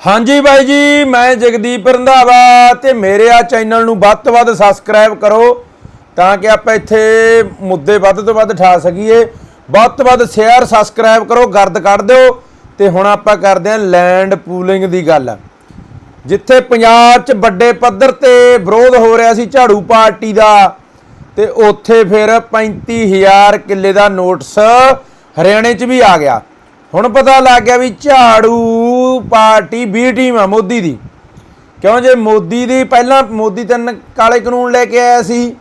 ਹਾਂਜੀ ਬਾਈ ਜੀ, ਮੈਂ ਜਗਦੀਪ ਰੰਧਾਵਾ ਤੇ ਮੇਰੇ ਆ ਚੈਨਲ ਨੂੰ ਵੱਧ ਤੋਂ ਵੱਧ ਸਬਸਕ੍ਰਾਈਬ ਕਰੋ ਤਾਂ ਕਿ ਆਪਾਂ ਇੱਥੇ ਮੁੱਦੇ ਵੱਧ ਤੋਂ ਵੱਧ ਠਾ ਸਕੀਏ। ਵੱਧ ਤੋਂ ਵੱਧ ਸ਼ੇਅਰ ਸਬਸਕ੍ਰਾਈਬ ਕਰੋ, ਗਰਦ ਕੱਢ ਦਿਓ ਤੇ ਹੁਣ ਆਪਾਂ ਕਰਦੇ ਹਾਂ ਲੈਂਡ ਪੂਲਿੰਗ ਦੀ ਗੱਲ। ਜਿੱਥੇ ਪੰਜਾਬ 'ਚ ਵੱਡੇ ਪੱਧਰ ਤੇ ਵਿਰੋਧ ਹੋ ਰਿਹਾ ਸੀ ਝਾੜੂ ਪਾਰਟੀ ਦਾ ਤੇ ਉੱਥੇ ਫਿਰ 35000 ਕਿੱਲੇ ਦਾ ਨੋਟਿਸ ਹਰਿਆਣੇ 'ਚ ਵੀ ਆ ਗਿਆ। ਹੁਣ ਪਤਾ ਲੱਗ ਗਿਆ ਵੀ ਝਾੜੂ ਪਾਰਟੀ ਬੀ ਟੀਮ ਆ ਮੋਦੀ ਦੀ। ਕਿਉਂ ਜੇ ਮੋਦੀ ਦੀ ਪਹਿਲਾਂ ਮੋਦੀ ਤਿੰਨ ਕਾਲੇ ਕਾਨੂੰਨ ਲੈ ਕੇ ਆਇਆ ਸੀ,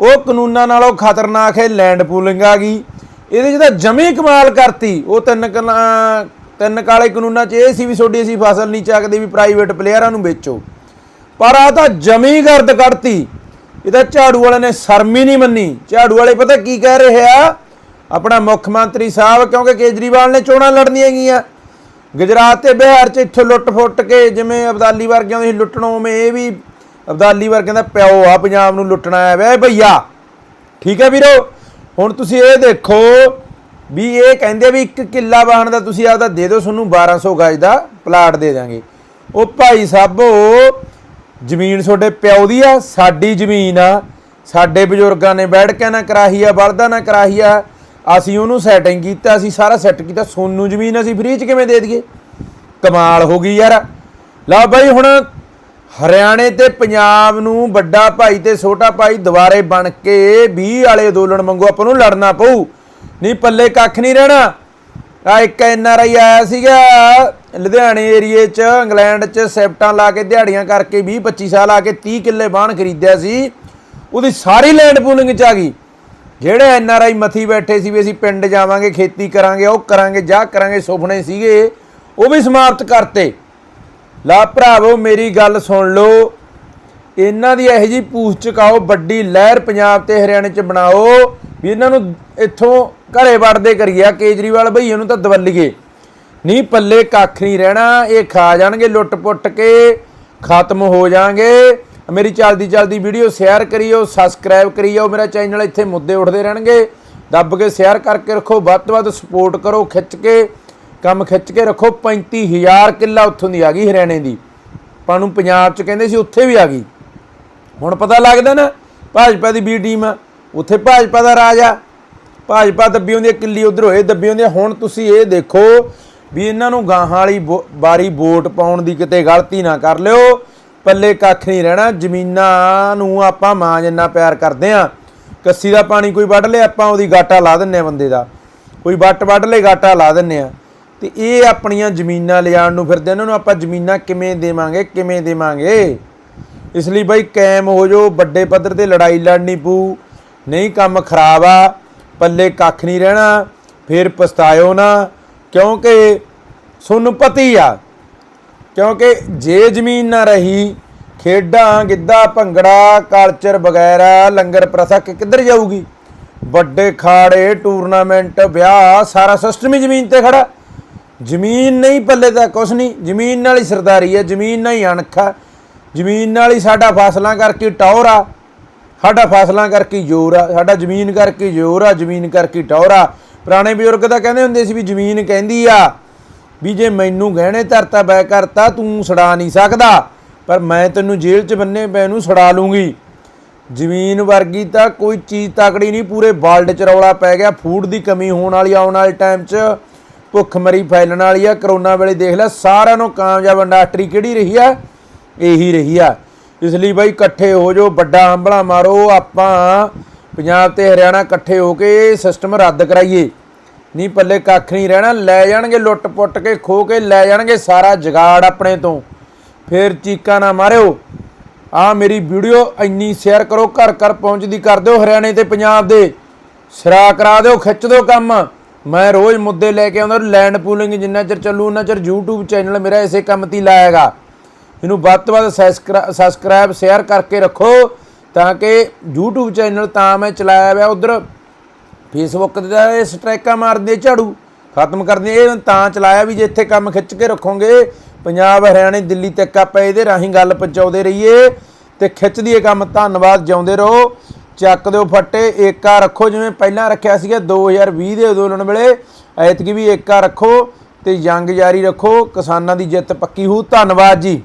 ਉਹ ਕਾਨੂੰਨਾਂ ਨਾਲੋਂ ਖਤਰਨਾਕ ਹੈ ਲੈਂਡ ਪੂਲਿੰਗ ਆ ਗਈ। ਇਹਦੇ 'ਚ ਤਾਂ ਜਮੀ ਕਮਾਲ ਕਰਤੀ। ਉਹ ਤਿੰਨ ਕਨਾ- ਤਿੰਨ ਕਾਲੇ ਕਾਨੂੰਨਾਂ 'ਚ ਇਹ ਸੀ ਵੀ ਤੁਹਾਡੀ ਅਸੀਂ ਫਸਲ ਨਹੀਂ ਚੱਕਦੇ, ਵੀ ਪ੍ਰਾਈਵੇਟ ਪਲੇਅਰਾਂ ਨੂੰ ਵੇਚੋ। ਪਰ ਆ ਤਾਂ ਜਮੀ ਗਰਦ ਕੱਢਤੀ। ਇਹਦਾ ਝਾੜੂ ਵਾਲੇ ਨੇ ਸ਼ਰਮ ਹੀ ਨਹੀਂ ਮੰਨੀ। ਝਾੜੂ ਵਾਲੇ ਪਤਾ ਕੀ ਕਹਿ ਰਹੇ ਆ? ਆਪਣਾ ਮੁੱਖ ਮੰਤਰੀ ਸਾਹਿਬ, ਕਿਉਂਕਿ ਕੇਜਰੀਵਾਲ ਨੇ ਚੋਣਾਂ ਲੜਨੀਆਂ ਗਈਆਂ। ਗੁਜਰਾਤ ਤੇ ਬਿਹਾਰ 'ਚ ਇੱਥੋਂ ਲੁੱਟ ਫੁੱਟ ਕੇ ਜਿਵੇਂ ਅਬਦਾਲੀ ਵਰਗਿਆਂ ਦੀ ਲੁੱਟਣੋਂ ਉਵੇਂ ਇਹ ਵੀ ਅਬਦਾਲੀ ਵਰਗਿਆਂ ਦਾ ਪਿਓ ਆ, ਪੰਜਾਬ ਨੂੰ ਲੁੱਟਣਾ ਆਇਆ ਵੇ ਭਈਆ। ਠੀਕ ਹੈ ਵੀਰੋ? ਹੁਣ ਤੁਸੀਂ ਇਹ ਦੇਖੋ ਵੀ ਇਹ ਕਹਿੰਦੇ ਵੀ ਇੱਕ ਕਿੱਲਾ ਵਾਹਣ ਦਾ ਤੁਸੀਂ ਆਪਦਾ ਦੇ ਦਿਓ, ਤੁਹਾਨੂੰ 1200 ਗਜ ਦਾ ਪਲਾਟ ਦੇ ਦਾਂਗੇ ਉਹ ਭਾਈ ਸਾਹਿਬੋ ਜ਼ਮੀਨ ਤੁਹਾਡੇ ਪਿਓ ਦੀ ਆ, ਸਾਡੀ ਜ਼ਮੀਨ ਆ। ਸਾਡੇ ਬਜ਼ੁਰਗਾਂ ਨੇ ਬੈਠ ਕੇ ਨਾ ਕਰਾਹੀ ਆ ਬਲਦਾ ਨਾ ਕਰਾਹੀ ਆ। ਅਸੀਂ ਉਹਨੂੰ ਸੈਟਿੰਗ ਕੀਤਾ, ਅਸੀਂ ਸਾਰਾ ਸੈੱਟ ਕੀਤਾ। ਸੋਨੂੰ ਜ਼ਮੀਨ ਅਸੀਂ ਫ੍ਰੀ ਚ ਕਿਵੇਂ ਦੇ ਦਈਏ? ਕਮਾਲ ਹੋ ਗਈ ਯਾਰ। ਲਓ ਬਾਈ, ਹੁਣ ਹਰਿਆਣੇ ਤੇ ਪੰਜਾਬ ਨੂੰ ਵੱਡਾ ਭਾਈ ਤੇ ਛੋਟਾ ਭਾਈ ਦੁਬਾਰੇ ਬਣ ਕੇ 20 ਵਾਲੇ ਅੰਦੋਲਨ ਮੰਗੋ ਆਪਾਂ ਨੂੰ ਲੜਨਾ ਪਊ। ਨਹੀਂ, ਪੱਲੇ ਕੱਖ ਨਹੀਂ ਰਹਿਣਾ। ਆ ਇੱਕ ਐਨ ਆਰ ਆਈ ਆਇਆ ਸੀਗਾ, ਲੁਧਿਆਣੇ ਏਰੀਏ 'ਚ, ਇੰਗਲੈਂਡ 'ਚ ਸੈਪਟਾਂ ਲਾ ਕੇ, ਦਿਹਾੜੀਆਂ ਕਰਕੇ 20 25 ਸਾਲ ਆ ਕੇ 30 ਕਿੱਲੇ ਬਾਣ ਖਰੀਦਿਆ ਸੀ। ਉਹਦੀ ਸਾਰੀ ਲੈਂਡ ਪੂਲਿੰਗ 'ਚ ਆ ਗਈ। ਜਿਹੜੇ ਐਨ ਆਰ ਆਈ ਮੱਥੀ ਬੈਠੇ ਸੀ ਵੀ ਅਸੀਂ ਪਿੰਡ ਜਾਵਾਂਗੇ, ਖੇਤੀ ਕਰਾਂਗੇ, ਉਹ ਕਰਾਂਗੇ, ਜਾ ਕਰਾਂਗੇ, ਸੁਪਨੇ ਸੀਗੇ, ਉਹ ਵੀ ਸਮਾਪਤ ਕਰਤੇ। ਲਾ ਭਰਾਵੋ, ਮੇਰੀ ਗੱਲ ਸੁਣ ਲਓ। ਇਹਨਾਂ ਦੀ ਇਹੋ ਜੀ ਪੂਛ ਚਕਾਓ, ਵੱਡੀ ਲਹਿਰ ਪੰਜਾਬ ਤੇ ਹਰਿਆਣੇ 'ਚ ਬਣਾਓ, ਵੀ ਇਹਨਾਂ ਨੂੰ ਇੱਥੋਂ ਘਰੇ ਵੜਦੇ ਕਰੀਆ ਕੇਜਰੀਵਾਲ ਭਈਏ ਨੂੰ ਤਾਂ ਦਵੱਲੀਏ। ਨਹੀਂ ਪੱਲੇ ਕੱਖ ਨਹੀਂ ਰਹਿਣਾ, ਇਹ ਖਾ ਜਾਣਗੇ ਲੁੱਟ ਪੁੱਟ ਕੇ, ਖਤਮ ਹੋ ਜਾਣਗੇ। ਮੇਰੀ ਚੱਲਦੀ ਚੱਲਦੀ ਵੀਡੀਓ ਸ਼ੇਅਰ ਕਰਿਓ ਸਬਸਕ੍ਰਾਈਬ ਕਰਿਓ, ਮੇਰਾ ਚੈਨਲ ਇੱਥੇ ਮੁੱਦੇ ਉੱਠਦੇ ਰਹਿਣਗੇ। ਦੱਬ ਕੇ ਸ਼ੇਅਰ ਕਰਕੇ ਰੱਖੋ, ਵੱਧ ਤੋਂ ਵੱਧ ਸਪੋਰਟ ਕਰੋ, ਖਿੱਚ ਕੇ, ਕੰਮ ਖਿੱਚ ਕੇ ਰੱਖੋ। 35000 ਕਿੱਲਾ ਉੱਥੋਂ ਦੀ ਆ ਗਈ ਹਰਿਆਣੇ ਦੀ। ਆਪਾਂ ਨੂੰ ਪੰਜਾਬ 'ਚ ਕਹਿੰਦੇ ਸੀ, ਉੱਥੇ ਵੀ ਆ ਗਈ। ਹੁਣ ਪਤਾ ਲੱਗਦਾ ਨਾ, ਭਾਜਪਾ ਦੀ ਬੀ ਟੀਮ ਆ। ਉੱਥੇ ਭਾਜਪਾ ਦਾ ਰਾਜ ਆ। ਭਾਜਪਾ ਦੱਬੀ ਹੁੰਦੀ ਆ, ਕਿੱਲੀ ਉਧਰ ਹੋਏ ਦੱਬੀ ਹੁੰਦੀ ਆ। ਹੁਣ ਤੁਸੀਂ ਇਹ ਦੇਖੋ ਵੀ ਇਹਨਾਂ ਨੂੰ ਗਾਹਾਂ ਵਾਲੀ ਵੋ- ਵਾਰੀ ਵੋਟ ਪਾਉਣ ਦੀ ਕਿਤੇ ਗਲਤੀ ਨਾ ਕਰ ਲਿਓ। ਪੱਲੇ ਕੱਖ ਨਹੀਂ ਰਹਿਣਾ, ਜ਼ਮੀਨਾਂ ਨੂੰ ਆਪਾਂ ਮਾਂ ਜਿੰਨਾ ਪਿਆਰ ਕਰਦੇ ਆ ਕੱਸੀ ਦਾ ਪਾਣੀ ਕੋਈ ਵੱਢ ਲਿਆ ਆਪਾਂ ਉਹਦੀ ਗਾਟਾ ਲਾ ਦਿੰਨੇ ਆ ਬੰਦੇ ਦਾ। ਕੋਈ ਵੱਟ ਵੱਢ ਲੇ, ਗਾਟਾ ਲਾ ਦਿੰਨੇ ਆ ਤੇ ਇਹ ਆਪਣੀਆਂ ਜ਼ਮੀਨਾਂ ਲਿਜਾਣ ਨੂੰ ਫਿਰਦੇ ਇਹਨਾਂ ਨੂੰ ਆਪਾਂ ਜ਼ਮੀਨਾਂ ਕਿਵੇਂ ਦੇਵਾਂਗੇ ਕਿਵੇਂ ਦੇਵਾਂਗੇ? ਇਸ ਲਈ ਬਾਈ ਕਾਇਮ ਹੋ ਜੋ ਵੱਡੇ ਪੱਧਰ ਤੇ ਲੜਾਈ ਲੜਨੀ ਪਊ। ਨਹੀਂ ਕੰਮ ਖਰਾਬ ਆ, ਪੱਲੇ ਕੱਖ ਨਹੀਂ ਰਹਿਣਾ, ਫਿਰ ਪਛਤਾਇਓ ਨਾ, ਕਿਉਂਕਿ ਤੁਹਾਨੂੰ ਪਤੀ ਆ। ਕਿਉਂਕਿ ਜੇ ਜ਼ਮੀਨ ਨਾ ਰਹੀ, ਖੇਡਾਂ, ਗਿੱਧਾ, ਭੰਗੜਾ ਕਲਚਰ ਵਗੈਰਾ, ਲੰਗਰ ਪ੍ਰਥਾ ਕਿੱਧਰ ਜਾਊਗੀ? ਵੱਡੇ ਖਾੜੇ ਟੂਰਨਾਮੈਂਟ ਵਿਆਹ, ਸਾਰਾ ਸਿਸਟਮ ਹੀ ਜ਼ਮੀਨ ਤੇ ਖੜਾ। ਜ਼ਮੀਨ ਨਹੀਂ ਪੱਲੇ ਤਾਂ ਕੁਛ ਨਹੀਂ, ਜ਼ਮੀਨ ਨਾਲ ਹੀ ਸਰਦਾਰੀ ਹੈ, ਜ਼ਮੀਨ ਨਾਲ ਹੀ ਅਣਖ ਆ ਜ਼ਮੀਨ ਨਾਲ ਹੀ ਸਾਡਾ ਫਸਲਾਂ ਕਰਕੇ ਟੌਰ ਆ। ਸਾਡਾ ਫਸਲਾਂ ਕਰਕੇ ਜ਼ੋਰ ਆ, ਸਾਡਾ ਜ਼ਮੀਨ ਕਰਕੇ ਜ਼ੋਰ ਆ, ਜ਼ਮੀਨ ਕਰਕੇ ਟੌਰ ਆ। ਪੁਰਾਣੇ ਬਜ਼ੁਰਗ ਤਾਂ ਕਹਿੰਦੇ ਹੁੰਦੇ ਸੀ ਵੀ ਜ਼ਮੀਨ ਕਹਿੰਦੀ ਆ ਵੀ ਜੇ ਮੈਨੂੰ ਗਹਿਣੇ ਧਰਤਾ ਬੈ ਕਰਤਾ, ਤੂੰ ਛੜਾ ਨਹੀਂ ਸਕਦਾ। ਪਰ ਮੈਂ ਤੈਨੂੰ ਜੇਲ੍ਹ 'ਚ ਬੰਨੇ ਪੈ ਨੂੰ ਛੜਾ ਲੂੰਗੀ। ਜ਼ਮੀਨ ਵਰਗੀ ਤਾਂ ਕੋਈ ਚੀਜ਼ ਤਕੜੀ ਨਹੀਂ, ਪੂਰੇ ਵਰਲਡ 'ਚ ਰੌਲਾ ਪੈ ਗਿਆ। ਫੂਡ ਦੀ ਕਮੀ ਹੋਣ ਵਾਲੀ ਆਉਣ ਵਾਲੇ ਟਾਈਮ 'ਚ। ਭੁੱਖਮਰੀ ਫੈਲਣ ਵਾਲੀ ਆ, ਕਰੋਨਾ ਵੇਲੇ ਦੇਖ ਲੈ, ਸਾਰਿਆਂ ਨੂੰ ਕਾਮਯਾਬ ਇੰਡਸਟਰੀ ਕਿਹੜੀ ਰਹੀ ਆ? ਇਹੀ ਰਹੀ ਆ। ਇਸ ਲਈ ਬਾਈ ਇਕੱਠੇ ਹੋ ਜੋ ਵੱਡਾ ਹੰਬਲਾ ਮਾਰੋ, ਆਪਾਂ ਪੰਜਾਬ ਤੇ ਹਰਿਆਣਾ ਇਕੱਠੇ ਹੋ ਕੇ ਸਿਸਟਮ ਰੱਦ ਕਰਾਈਏ। ਨਹੀਂ ਪੱਲੇ ਕੱਖ ਨਹੀਂ ਰਹਿਣਾ, ਲੈ ਜਾਣਗੇ ਲੁੱਟ ਪੁੱਟ ਕੇ, ਖੋ ਕੇ ਲੈ ਜਾਣਗੇ ਸਾਰਾ ਜਗਾੜ ਆਪਣੇ ਤੋਂ। ਫੇਰ ਚੀਕਾਂ ਨਾ ਮਾਰਿਓ। ਆ ਮੇਰੀ ਵੀਡੀਓ ਇੰਨੀ ਸ਼ੇਅਰ ਕਰੋ, ਘਰ ਘਰ ਪਹੁੰਚਦੀ ਕਰ ਦਿਓ ਹਰਿਆਣੇ ਤੇ ਪੰਜਾਬ ਦੇ। ਸਿਰਾ ਕਰਾ ਦਿਓ, ਖਿੱਚ ਦਿਓ ਕੰਮ। ਮੈਂ ਰੋਜ਼ ਮੁੱਦੇ ਲੈ ਕੇ ਆਉਂਦਾ ਲੈਂਡ ਪੂਲਿੰਗ ਜਿੰਨਾ ਚਿਰ ਚੱਲੂ ਉਹਨਾਂ ਚਿਰ YouTube ਚੈਨਲ ਮੇਰਾ ਇਸੇ ਕੰਮ ਤੇ ਹੀ ਲਾਏਗਾ। ਇਹਨੂੰ ਵੱਧ ਤੋਂ ਵੱਧ ਸਬਸਕ੍ਰਾਈਬ ਸ਼ੇਅਰ ਕਰਕੇ ਰੱਖੋ, ਤਾਂ ਕਿ YouTube ਚੈਨਲ ਤਾਂ ਮੈਂ ਚਲਾਇਆ ਹੋਇਆ, ਉਧਰ ਫੇਸਬੁੱਕ ਤੇ ਤਾਂ ਇਹ ਸਟ੍ਰਾਈਕਾਂ ਮਾਰਦੇ ਝਾੜੂ, ਖਤਮ ਕਰਦੇ ਇਹ ਤਾਂ ਚਲਾਇਆ ਵੀ ਜੇ ਇੱਥੇ ਕੰਮ ਖਿੱਚ ਕੇ ਰੱਖੋਗੇ। ਪੰਜਾਬ, ਹਰਿਆਣੇ, ਦਿੱਲੀ ਤੱਕ ਆਪਾਂ ਇਹਦੇ ਰਾਹੀਂ ਗੱਲ ਪਹੁੰਚਾਉਂਦੇ ਰਹੀਏ ਤੇ ਖਿੱਚਦੀ ਇਹ ਕੰਮ, ਧੰਨਵਾਦ, ਜਿਉਂਦੇ ਰਹੋ। ਚੱਕ ਦਿਓ ਫੱਟੇ, ਏਕਾ ਰੱਖੋ, ਜਿਵੇਂ ਪਹਿਲਾਂ ਰੱਖਿਆ ਸੀਗਾ 2020 ਦੇ ਅੰਦੋਲਨ ਵੇਲੇ, ਐਤਕੀ ਵੀ ਏਕਾ ਰੱਖੋ ਤੇ ਜੰਗ ਜਾਰੀ ਰੱਖੋ, ਕਿਸਾਨਾਂ ਦੀ ਜਿੱਤ ਪੱਕੀ ਹੋਊ। ਧੰਨਵਾਦ ਜੀ।